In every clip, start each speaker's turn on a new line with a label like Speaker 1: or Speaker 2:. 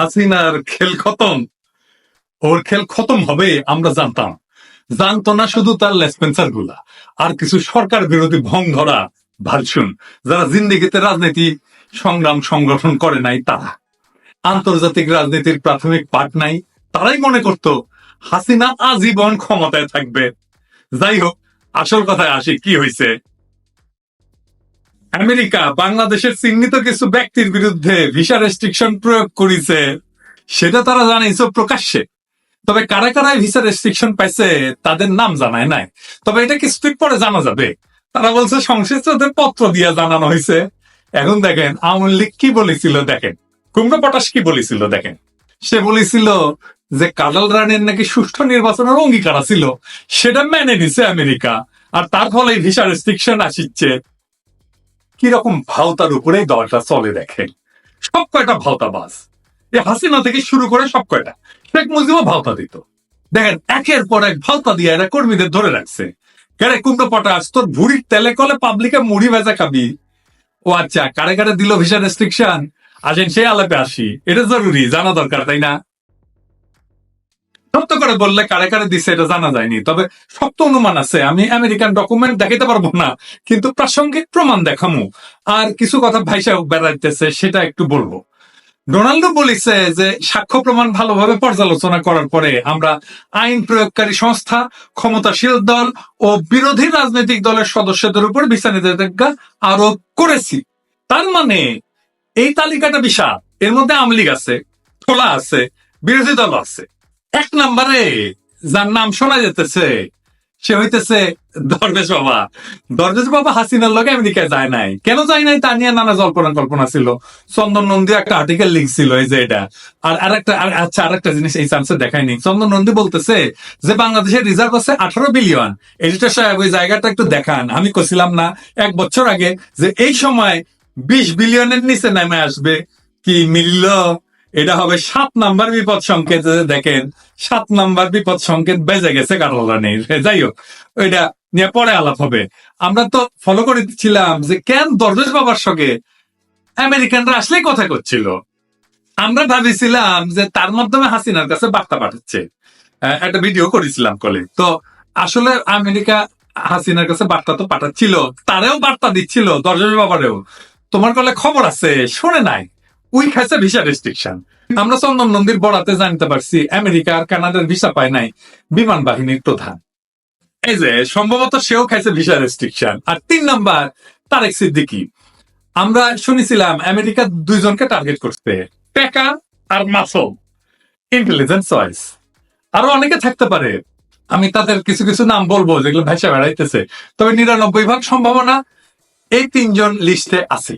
Speaker 1: হাসিনার খেল খতম, ওর খেল খতম হবে, আমরা জানতাম। জানতো না শুধু তার লেসপেন্সারগুলা আর কিছু সরকার বিরোধী ভং ধরা ভালসুন, যারা জিন্দিগিতে রাজনীতি সংগ্রাম সংগঠন করে নাই তারা। আন্তর্জাতিক রাজনীতির প্রাথমিক পাঠ নাই, তারাই মনে করত, হাসিনা আজীবন ক্ষমতায় থাকবে। যাই হোক, আসল কথায় আসি, কি হয়েছে আমেরিকা, বাংলাদেশের চিহ্নিত কিছু ব্যক্তির বিরুদ্ধে ভিসা রেস্ট্রিকশন প্রয়োগ করেছে, সেটা তারা জানাইছে প্রকাশ্যে। তবে কারা কারা ভিসা রেস্ট্রিকশন পাইছে, তাদের নাম জানায় নাই। তবে এটা কিছুদিন পরে জানা যাবে? তারা বলছে সংশ্লিষ্টদের পত্র দিয়ে জানানো হয়েছে। এখন দেখেন, আওয়ামী লীগ কি বলেছিল দেখেন। কুমড়ো পটাশ কি বলেছিল দেখেন। সে বলেছিল যে কাডাল রানের নাকি সুষ্ঠু নির্বাচনের অঙ্গীকার ছিল সেটা মেনে নিছে আমেরিকা। আর তার ফলে ভিসা রেস্ট্রিকশন আসিচ্ছে। কীরকম ভাওতার উপরে দলটা চলে দেখেন সব কয়টা ভাওতা বাস এ হাসিনা থেকে শুরু করে সব কয়টা। শেখ মুজিবও ভাওতা দিত। দেখেন, একের পর এক ভাওতা দিয়ে এরা কর্মীদের ধরে রাখছে। কেরে কুমড়ো পটাশ, তোর ভুড়ির তেলে কলে পাবলিকে মুড়ি ভেজা খাবি। ও আচ্ছা কারে কারে দিল ভিসা রেস্ট্রিকশন আসেন সেই আলাপে আসি। এটা জরুরি, জানা দরকার, তাই না? সত্য করে বললে কারে কারে দিছে এটা জানা যায়নি। তবে শক্ত অনুমান আছে। আমি আমেরিকান ডকুমেন্ট দেখাইতে পারব না, কিন্তু প্রাসঙ্গিক প্রমাণ দেখামু। আর কিছু কথা ভাই সাহেব বেড়াইতেছে, সেটা একটু বলব। ডোনাল্ডো বলেছে যে, সাক্ষ্য প্রমাণ ভালোভাবে পর্যালোচনা করার পরে আমরা আইন প্রয়োগকারী সংস্থা, ক্ষমতাশীল দল ও বিরোধী রাজনৈতিক দলের সদস্যদের উপর বিচার নিষেধাজ্ঞা আরোপ করেছি। তার মানে এই তালিকাটা বিশাল। এর মধ্যে আওয়ামী লীগ আছে, খোলা আছে, বিরোধী দল আছে। এক নম্বরে যার নাম শোনা যেতেছে সে হইতেছে দরবেশ বাবা। দরবেশ বাবা হাসিনার লোক আমেরিকায় যায় নাই। কেন যায় নাই তা নিয়ে নানা জল্পনা কল্পনা ছিল। চন্দন নন্দী একটা আর্টিকেল লিখছিল, এই যে এটা। আর আরেকটা, আর- আচ্ছা আরেকটা জিনিস এই চান্সে দেখায়নি চন্দন নন্দী বলতেছে যে বাংলাদেশের রিজার্ভ আছে আঠারো বিলিয়ন এডিটর সাহেব, ওই জায়গাটা একটু দেখান। আমি কছিলাম না এক বছর আগে যে এই সময় বিশ বিলিয়নের নিচে নেমে আসবে। কি মিলল? এটা হবে সাত নাম্বার বিপদ সংকেত, দেখেন, সাত নাম্বার বিপদ সংকেত বেজে গেছে কারণের যাই হোক ওইটা নিয়ে পরে আলাপ হবে। আমরা তো ফলো করেছিলাম যে কেন দরবেশ বাবার সঙ্গে আমেরিকানরা আসলেই কথা করছিল। আমরা ভাবিছিলাম যে তার মাধ্যমে হাসিনার কাছে বার্তা পাঠাচ্ছে। একটা ভিডিও করেছিলাম কলে তো আসলে আমেরিকা হাসিনার কাছে বার্তা তো পাঠাচ্ছিল, তারেও বার্তা দিচ্ছিল দরবেশ বাবারেও। তোমার কলে খবর আছে, শোনে নাই। উই খাইছে ভিসা রেস্ট্রিকশন আমরা চন্দন নন্দীর বরাতে জানতে পারছি, আমেরিকা আর কানাডার ভিসা পায় নাই, বিমান বাহিনীর প্রধান। এই যে, সম্ভবত সেও খাইছে ভিসা রেস্ট্রিকশন আর তিন নাম্বার, তারেক সিদ্দিকি। আমরা শুনেছিলাম আমেরিকা দুইজনকে টার্গেট করছে পেকা আর মাসল। ইন্টেলিজেন্স চয়েস আরও অনেকে থাকতে পারে। আমি তাদের কিছু কিছু নাম বলব যেগুলো ভাষা বেড়াইতেছে। তবে নিরানব্বই ভাগ সম্ভাবনা এই তিনজন লিস্টে আছে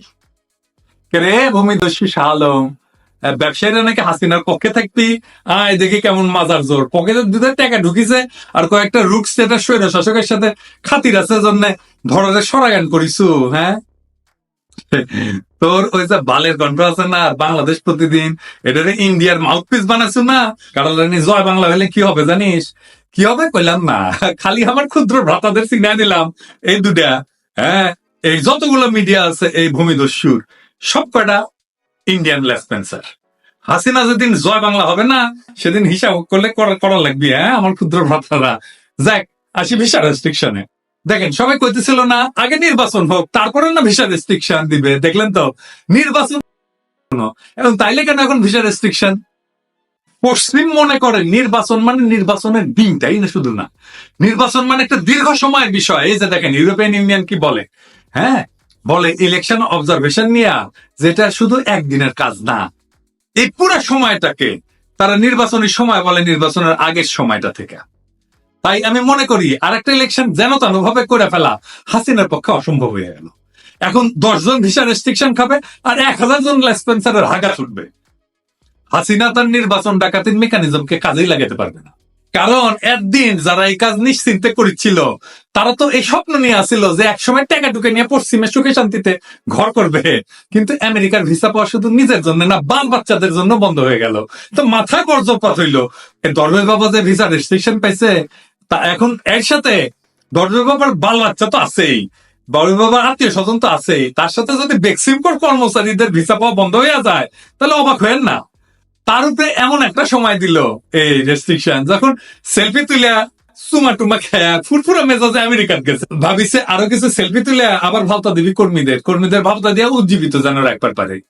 Speaker 1: রে ভূমিদস্যু শাহ আলম ব্যবসায়ীরা নাকি হাসিনার পক্ষে থাকবি আয়, দেখি কেমন মাজার জোর। পকেটে দুধের টাকা ঢুকিছে, আর কয়েকটা রুক স্টেটার স্বৈর শাসকের সাথে খাতির আছে জন্য ধরনের সরাগান করিছু হ্যাঁ? তোর ওই যে বালের কণ্ঠ আছে না বাংলাদেশ প্রতিদিন এটারে ইন্ডিয়ার মাউথ পিস বানাইছো না? কারণ জয় বাংলা হলে কি হবে জানিস? কি হবে কইলাম না। খালি আমার ক্ষুদ্র ভ্রাতাদের সিগনাল দিলাম, এই দুটা হ্যাঁ? এই যতগুলো মিডিয়া আছে, এই ভূমিদস্যুর সব কয়টা ইন্ডিয়ান লেসপেন্সার হাসিনা যেদিন জয় বাংলা হবে না, সেদিন হিসাব করলে করা লাগবে হ্যাঁ? আমার ক্ষুদ্র ভ্রাতারা যাক, আসি ভিসা রেস্ট্রিকশনে দেখেন, সবাই কইতেছিল না, আগে নির্বাচন হোক, তারপরে না ভিসা রেস্ট্রিকশন দিবে, দেখলেন তো? নির্বাচন এবং তাইলে কেন এখন ভিসা রেস্ট্রিকশন পশ্চিম মনে করে নির্বাচন মানে নির্বাচনের দিনটাই না শুধু না। নির্বাচন মানে একটা দীর্ঘ সময়ের বিষয়। এই যে দেখেন ইউরোপিয়ান ইউনিয়ন কি বলে? হ্যাঁ? বলে ইলেকশন অবজারভেশন নিয়ে, যেটা শুধু একদিনের কাজ না, এই পুরো সময়টাকে তারা নির্বাচনী সময় বলে নির্বাচনের আগের সময়টা থেকে। তাই আমি মনে করি আরেকটা ইলেকশন যেন তেন ভাবে করে ফেলা হাসিনার পক্ষে অসম্ভব হয়ে গেল। এখন দশজন ভিসা রেস্ট্রিকশন খাবে আর এক হাজার জন লেসপেন্সারের হাগা ছুটবে। হাসিনা তার নির্বাচন ডাকাতির মেকানিজমকে কাজেই লাগাতে পারবে না। কারণ একদিন যারা এই কাজ নিশ্চিন্তে করেছিল তারা তো এই স্বপ্ন নিয়ে আসছিল যে একসময় টাকা ঢুকে নিয়ে পশ্চিমে সুখে শান্তিতে ঘর করবে। কিন্তু আমেরিকার ভিসা পাওয়া শুধু নিজের জন্য না বাল বাচ্চাদের জন্য বন্ধ হয়ে গেল। তো মাথায় বর্জপাত হইল। দরবেশ বাবা যে ভিসা রেস্ট্রিকশন পাইছে, তা এখন এর সাথে দরবেশ বাবার বাল বাচ্চা তো আছেই। দরবেশ বাবার আত্মীয় স্বজন তো আছেই। তার সাথে যদি বেক্সিমকর কর্মচারীদের ভিসা পাওয়া বন্ধ হয়ে যায়, তাহলে অবাক হয়েন না। তার উপরে এমন একটা সময় দিল এই রেস্ট্রিকশন যখন সেলফি তুলে সুমা টুমা খেয়া ফুরফুরা মেজাজে আমেরিকান গেছে। ভাবিছে আরও কিছু সেলফি তুলে আবার ভাবতা দিবি কর্মীদের। কর্মীদের ভাবতা উজ্জীবিত রাখবার পারে।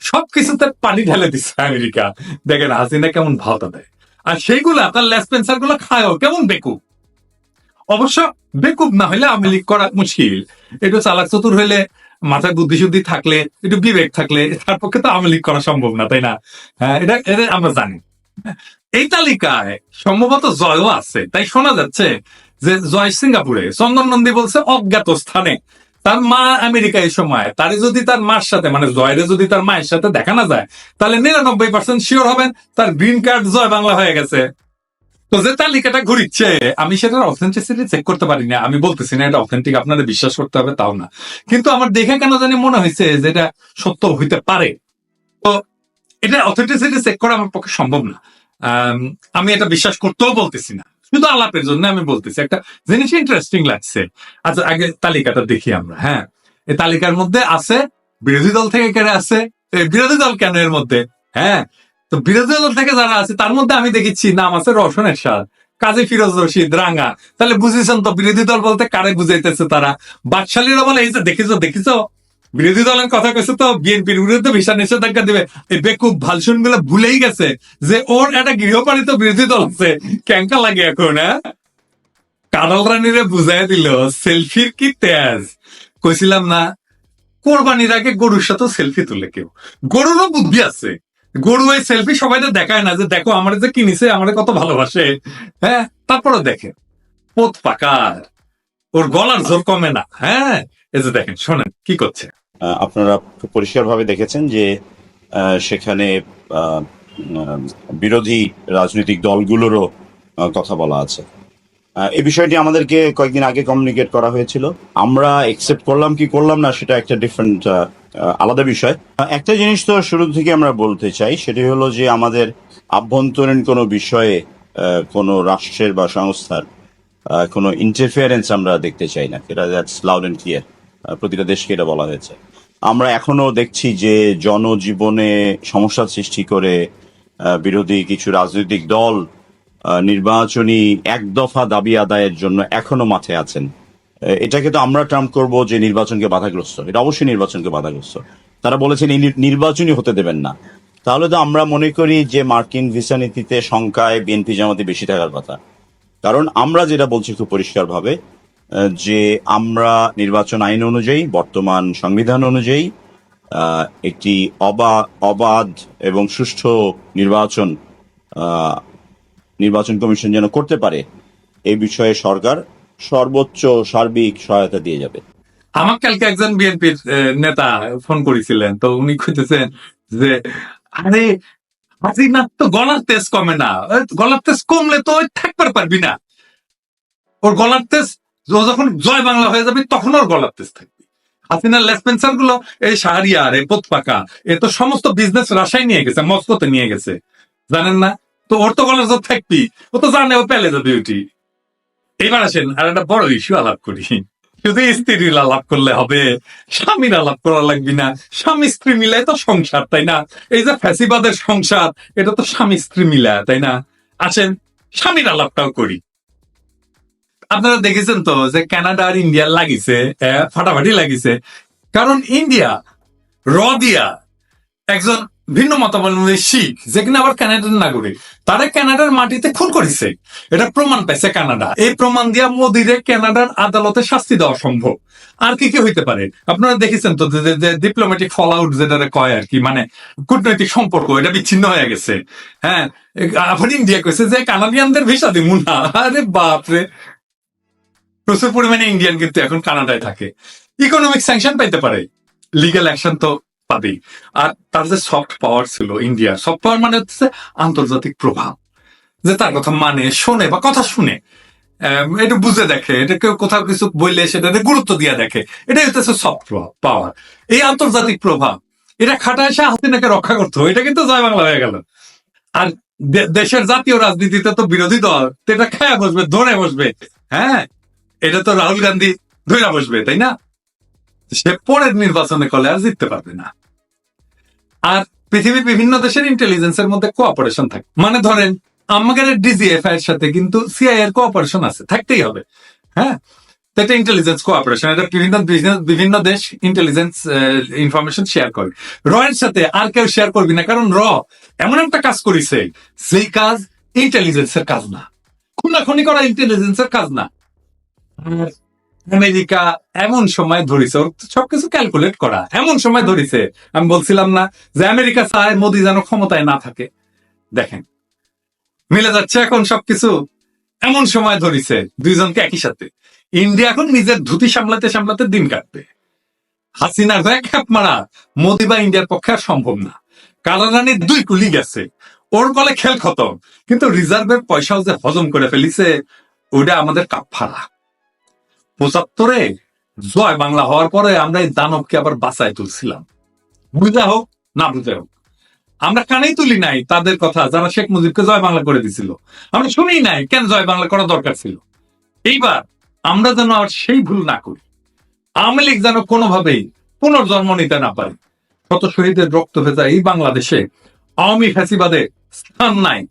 Speaker 1: সবকিছুতে পানি ঢেলে দিচ্ছে আমেরিকা। দেখেন হাসিনা কেমন ভাওতা দেয়। আর সেইগুলা তার লেসপেন্সারগুলো খায়ও কেমন বেকুব। অবশ্য বেকুব না হলে আওয়ামী করা মুশকিল। একটু চালাক চতুর হইলে মাথায় বুদ্ধি শুদ্ধি থাকলে, একটু বিবেক থাকলে, তার পক্ষে তো আওয়ামী লীগ করা সম্ভব না, তাই না? হ্যাঁ এটা আমরা জানি। এই তালিকায় সম্ভবত জয়ও আছে। তাই শোনা যাচ্ছে যে জয় সিঙ্গাপুরে। চন্দন নন্দী বলছে অজ্ঞাত স্থানে। তার মা আমেরিকা এই সময়, তারে যদি তার মার সাথে মানে জয়ের যদি তার মায়ের সাথে দেখা না যায়, তাহলে নিরানব্বই পার্সেন্ট শিওর হবেন তার গ্রিন কার্ড জয় বাংলা হয়ে গেছে। তো যে তালিকাটা ঘুরিচ্ছে, আমি সেটার অথেন্টিসিটি চেক করতে পারি না আমি বলতেছি না, এটা অথেন্টিক আপনাদের বিশ্বাস করতে হবে, তাও না। কিন্তু আমার দেখে কেন জানি মনে হয়েছে যে এটা সত্য হইতে পারে। তো এটা অথেন্টিসিটি চেক করা আমার পক্ষে সম্ভব না। আমি এটা বিশ্বাস করতেও বলতেছি না। শুধু আলাপের জন্য আমি বলতেছি, একটা জিনিস ইন্টারেস্টিং লাগছে। আচ্ছা আগে তালিকাটা দেখি আমরা হ্যাঁ। এই তালিকার মধ্যে আছে, বিরোধী দল থেকে কেন আছে বিরোধী দল কেন এর মধ্যে? হ্যাঁ তো বিরোধী দল থেকে যারা আছে, তার মধ্যে আমি দেখেছি নাম আছে রওশন এরশাদ, কাজী ফিরোজ রশিদ, রাঙ্গা। তাহলে বুঝেছেন তো, বিরোধী দল বলতে কারে বুঝাইতেছে তারা? বাকশালীরা বলে, এই যে দেখিছো দেখিছো? বিরোধী দলের কথা কইছে তো, বিএনপির বিরুদ্ধে ভিসা নিষেধাজ্ঞা দিবে। এই বেকুব ভালসুনগুলো ভুলেই গেছে যে ওর একটা গৃহপালিত বিরোধী দল আছে। ক্যাঙ্কা লাগে এখন হ্যাঁ? কাডল রানীরে বুঝাই দিল, সেলফির কি তেজ? কইছিলাম না, কোরবানির আগে গরুর সাথে সেলফি তুলে কেউ? গরুরও বুদ্ধি আছে। গরু এই সেলফি সবাই তো দেখায় না যে দেখো আমার যে কিনিছে, আমার কত ভালোবাসে। হ্যাঁ? তারপরে দেখে। পোত পাকার। ওর গলার জোর কমে না। হ্যাঁ? এই যে দেখেন, শোনেন, কি করছে?
Speaker 2: আপনারা খুব পরিষ্কারভাবে দেখেছেন যে সেখানে বিরোধী রাজনৈতিক দলগুলোরও কথা বলা আছে। এই বিষয়টি আমাদেরকে কয়েকদিন আগে কমিউনিকেট করা হয়েছিল। আমরা একসেপ্ট করলাম কি করলাম না সেটা একটা ডিফারেন্ট আলাদা বিষয়। একটা জিনিস তো শুরু থেকে আমরা বলতে চাই, সেটি হলো যে আমাদের আভ্যন্তরীণ কোনো বিষয়ে কোনো রাষ্ট্রের বা সংস্থার কোনো ইন্টারফিয়ারেন্স আমরা দেখতে চাই না। এটা দ্যাটস লাউড অ্যান্ড ক্লিয়ার প্রতিটা দেশকে এটা বলা হয়েছে। আমরা এখনও দেখছি যে জনজীবনে সমস্যা সৃষ্টি করে বিরোধী কিছু রাজনৈতিক দল নির্বাচনী এক দফা দাবি আদায়ের জন্য এখনও মাঠে আছেন। এটাকে তো আমরা টার্ম করব যে নির্বাচনকে বাধাগ্রস্ত। এটা অবশ্যই নির্বাচনকে বাধাগ্রস্ত। তারা বলেছেন এই নির্বাচনই হতে দেবেন না। তাহলে তো আমরা মনে করি যে মার্কিন ভিসা নীতিতে সংখ্যায় বিএনপি জামাতে বেশি থাকার কথা। কারণ আমরা যেটা বলছি খুব পরিষ্কারভাবে যে আমরা নির্বাচন আইন অনুযায়ী, বর্তমান সংবিধান অনুযায়ী একটি অবা অবাধ এবং সুষ্ঠু নির্বাচন নির্বাচন কমিশন যেন করতে পারে এই বিষয়ে সরকার সর্বোচ্চ সার্বিক সহায়তা দিয়ে যাবে।
Speaker 1: আমার কালকে একজন বিএনপির নেতা ফোন করেছিলেন, তো উনি কইতেছেন যে, আরে হাসিনার তো গলার তেজ কমে না গলার তেজ কমলে তো থাকবার পারবি না। ওর গলার তেজ যখন জয় বাংলা হয়ে যাবে, তখন ওর গলার তেজ থাকবে। হাসিনার লেসপেন্সারগুলো, এই শাহরিয়ার, এই পোতপাকা, এ তো সমস্ত বিজনেস রাশাই নিয়ে গেছে, মস্কোতে নিয়ে গেছে। জানেন না? তো ওর তো জোর থাকবি ও তো জানে, ও পেলে যাবে ওটি এবার আসেন, আর একটা বড় ইস্যু আলাপ করি। শুধু স্ত্রীর আলাপ করলে হবে স্বামীর আলাপ করা লাগবে না। স্বামী স্ত্রী মিলাই তো সংসার, তাই না? এই যে ফ্যাসিবাদের সংসার, এটা তো স্বামী স্ত্রী মিলায়, তাই না? আসেন স্বামীর আলাপটাও করি। আপনারা দেখেছেন তো যে কানাডা আর ইন্ডিয়া লাগিছে ফাটাফাটি লাগিছে। কারণ ইন্ডিয়া র দিয়া একজন ভিন্ন মতাবলম্বী শিখ, যে কিনা আবার কানাডার নাগরিক, তারা কানাডার মাটিতে খুন করেছে। এটা প্রমাণ পাইছে কানাডা এই প্রমাণ দিয়া মোদিরে কানাডার আদালতে শাস্তি দেওয়া সম্ভব। আর কি কি হইতে পারে? আপনারা দেখেছেন তো যে ডিপ্লোম্যাটিক ফল আউট যেটা কয় আর কি মানে কূটনৈতিক সম্পর্ক, এটা বিচ্ছিন্ন হয়ে গেছে। হ্যাঁ আবার ইন্ডিয়া কইছে যে কানাডিয়ানদের ভিসা দিব না। আরে বাপরে। প্রচুর পরিমাণে ইন্ডিয়ান কিন্তু এখন কানাডায় থাকে। ইকোনমিক স্যাংশন পাইতে পারে। লিগ্যাল অ্যাকশন তো পাবেই আর তার যে সফট পাওয়ার ছিল ইন্ডিয়া সফট পাওয়ার মানে হচ্ছে আন্তর্জাতিক প্রভাব। যে তার কথা মানে শোনে বা কথা শুনে। এটা বুঝে দেখে, এটা কেউ কোথাও কিছু বললে সেটাতে গুরুত্ব দিয়ে দেখে। এটাই হচ্ছে সফট পাওয়ার এই আন্তর্জাতিক প্রভাব, এটা খাটায় সে হাসিনাকে রক্ষা করতো এটা কিন্তু জয় বাংলা হয়ে গেল। আর দেশের জাতীয় রাজনীতিতে তো বিরোধী দল এটা খায়া বসবে, ধরে বসবে। হ্যাঁ এটা তো রাহুল গান্ধী ধরে বসবে, তাই না? সে পরের নির্বাচনে কলে আর জিততে পারবে না। আর পৃথিবীর বিভিন্ন দেশের ইন্টেলিজেন্সের মধ্যে কোঅপারেশন থাকে মানে ধরেন, আমাদের ডিজিএফআই এর সাথে কিন্তু সিআই এর কোঅপারেশন আছে, থাকতেই হবে। হ্যাঁ? এটা ইন্টেলিজেন্স কোঅপারেশন এটা বিভিন্ন বিভিন্ন দেশ ইন্টেলিজেন্স ইনফরমেশন শেয়ার করে। র এর সাথে আর কেউ শেয়ার করবি না, কারণ র এমন একটা কাজ করেছে সেই কাজ ইন্টেলিজেন্সের কাজ না। খুনাখুনি করা ইন্টেলিজেন্সের কাজ না। আর আমেরিকা এমন সময় ধরেছে ওর সবকিছু ক্যালকুলেট করা, এমন সময় ধরিছে। আমি বলছিলাম না যে আমেরিকা চায় মোদি যেন ক্ষমতায় না থাকে। দেখেন, মিলে যাচ্ছে এখন সবকিছু। এমন সময় ধরেছে, দুইজনকে একই সাথে। ইন্ডিয়া এখন নিজের ধুতি সামলাতে সামলাতে দিন কাটবে। হাসিনার হয়ে খ্যাপ মারা, মোদি বা ইন্ডিয়ার পক্ষে আর সম্ভব না। কালারানির দুই কুলি গেছে। ওর বলে খেল খতম। কিন্তু রিজার্ভের পয়সাও যে হজম করে ফেলিছে, ওটা আমাদের কাপ ফাড়া। পঁচাত্তরে জয় বাংলা হওয়ার পরে আমরা এই দানবকে আবার বাঁচায় তুলছিলাম। বুঝা হোক, না বুঝে হোক। আমরা কানেই তুলি নাই তাদের কথা, যারা শেখ মুজিবকে জয় বাংলা করে দিছিল। আমরা শুনি নাই কেন জয় বাংলা করা দরকার ছিল। এইবার আমরা যেন আর সেই ভুল না করি। আওয়ামী লীগ যেন কোনোভাবেই পুনর্জন্ম নিতে না পারে। শত শহীদের রক্ত ভেজা এই বাংলাদেশে আওয়ামী ফ্যাসিবাদে স্থান নাই।